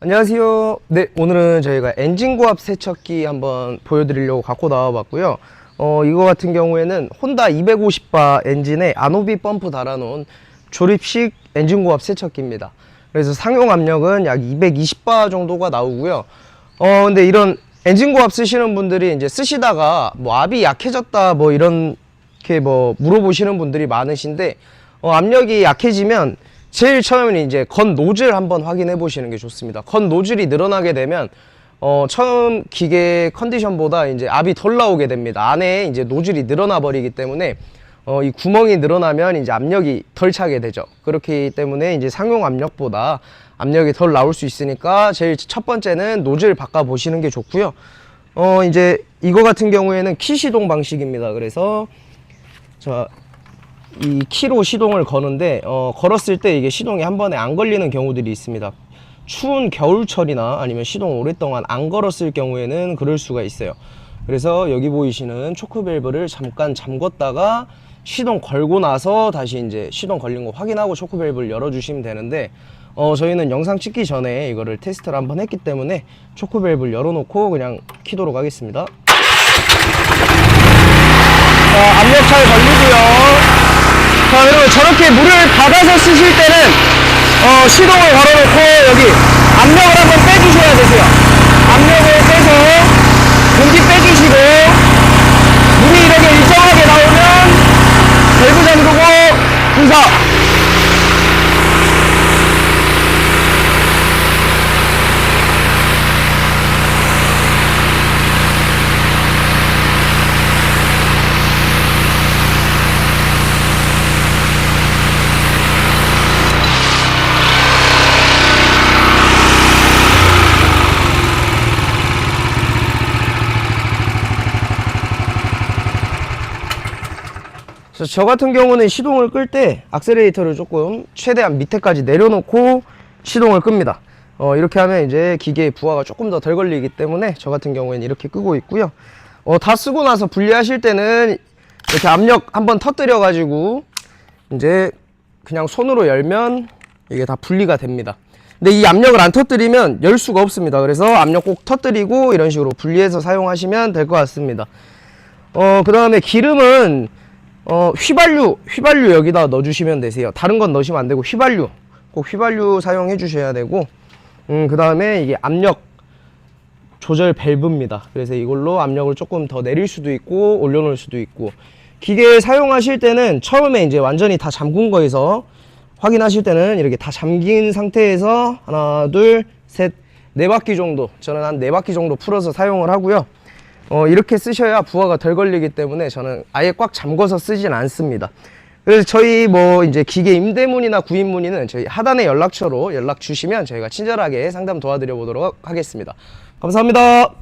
안녕하세요. 네, 오늘은 저희가 엔진 고압 세척기 한번 보여드리려고 갖고 나와봤고요. 어, 이거 같은 경우에는 혼다 250바 엔진에 아노비 펌프 달아놓은 조립식 엔진 고압 세척기입니다. 그래서 상용 압력은 약 220바 정도가 나오고요. 어, 근데 이런 엔진 고압 쓰시는 분들이 이제 쓰시다가 뭐 압이 약해졌다 뭐 이런 이렇게 뭐 물어보시는 분들이 많으신데 어, 압력이 약해지면 제일 처음에는 이제 건 노즐 한번 확인해 보시는 게 좋습니다. 건 노즐이 늘어나게 되면 어, 처음 기계 컨디션보다 이제 압이 덜 나오게 됩니다. 안에 이제 노즐이 늘어나 버리기 때문에 어, 이 구멍이 늘어나면 이제 압력이 덜 차게 되죠. 그렇기 때문에 이제 상용 압력보다 압력이 덜 나올 수 있으니까 제일 첫 번째는 노즐 바꿔 보시는 게 좋고요. 어, 이제 이거 같은 경우에는 키 시동 방식입니다. 그래서 자, 이 키로 시동을 거는데 어, 걸었을 때 이게 시동이 한 번에 안 걸리는 경우들이 있습니다. 추운 겨울철이나 아니면 시동 오랫동안 안 걸었을 경우에는 그럴 수가 있어요. 그래서 여기 보이시는 초크 밸브를 잠깐 잠궜다가 시동 걸고 나서 다시 이제 시동 걸린 거 확인하고 초크 밸브를 열어주시면 되는데 어, 저희는 영상 찍기 전에 이거를 테스트를 한번 했기 때문에 초크 밸브를 열어놓고 그냥 키도록 하겠습니다. 자, 압력 잘 여러분 저렇게 물을 받아서 쓰실 때는 어, 시동을 걸어놓고 여기 압력을 한번 빼주셔야 되세요. 압력을 빼서 공기 빼주시고 물이 이렇게 일정하게 나오면 밸브 잠그고 분사. 그래서 저 같은 경우는 시동을 끌 때 악셀레이터를 조금 최대한 밑에까지 내려놓고 시동을 끕니다. 어, 이렇게 하면 이제 기계의 부하가 조금 더 덜 걸리기 때문에 저 같은 경우에는 이렇게 끄고 있고요. 어, 다 쓰고 나서 분리하실 때는 이렇게 압력 한번 터뜨려 가지고 이제 그냥 손으로 열면 이게 다 분리가 됩니다. 근데 이 압력을 안 터뜨리면 열 수가 없습니다. 그래서 압력 꼭 터뜨리고 이런 식으로 분리해서 사용하시면 될 것 같습니다. 어, 그 다음에 기름은 어, 휘발유, 휘발유 여기다 넣어주시면 되세요. 다른 건 넣으시면 안 되고 휘발유. 꼭 휘발유 사용해 주셔야 되고, 음, 그 다음에 이게 압력 조절 밸브입니다. 그래서 이걸로 압력을 조금 더 내릴 수도 있고, 올려놓을 수도 있고, 기계 사용하실 때는 처음에 이제 완전히 다 잠근 거에서 확인하실 때는 이렇게 다 잠긴 상태에서 하나, 둘, 셋, 네 바퀴 정도, 저는 한 네 바퀴 정도 풀어서 사용을 하고요. 어, 이렇게 쓰셔야 부하가 덜 걸리기 때문에 저는 아예 꽉 잠궈서 쓰진 않습니다. 그래서 저희 뭐 이제 기계 임대문이나 구입 문의는 저희 하단의 연락처로 연락 주시면 저희가 친절하게 상담 도와드려 보도록 하겠습니다. 감사합니다.